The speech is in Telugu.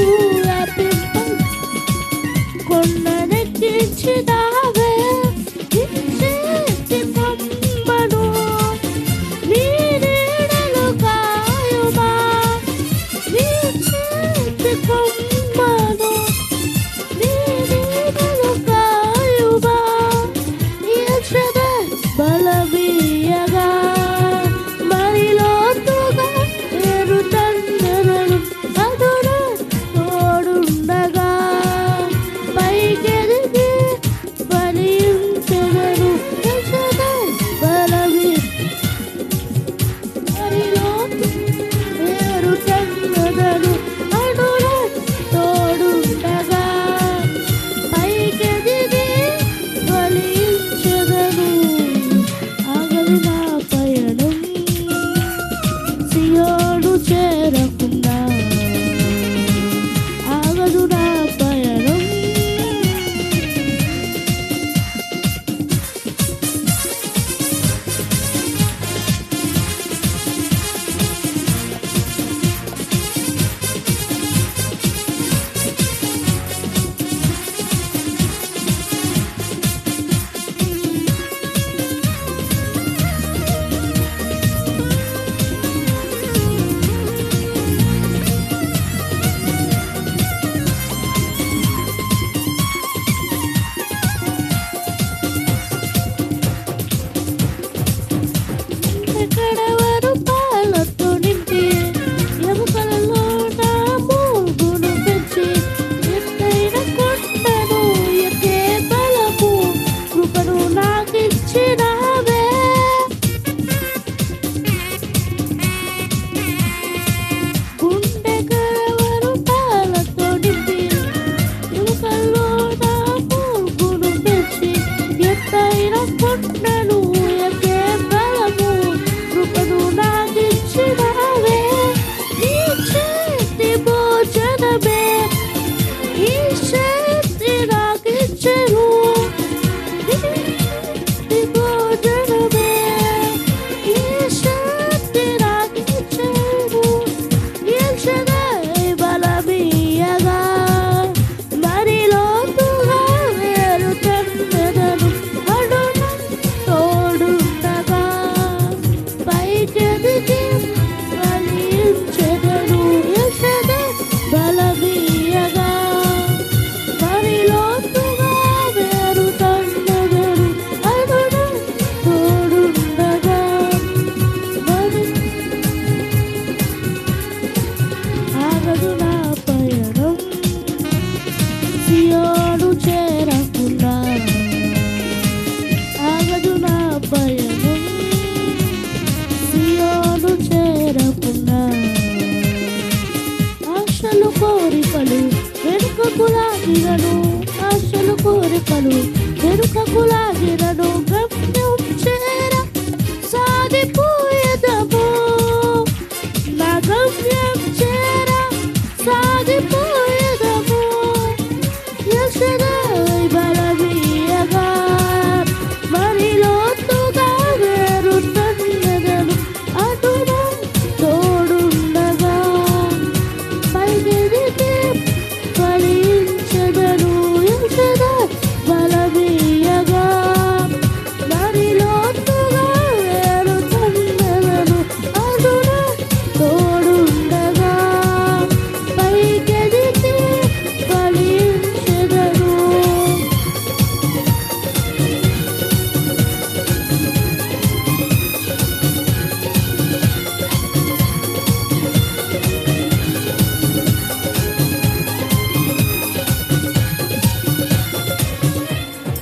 Ooh. ఆశలు కోరికలు వెనుకకు లాగిరను ఆశలు కోరికలు వెనుకకు లాగిరను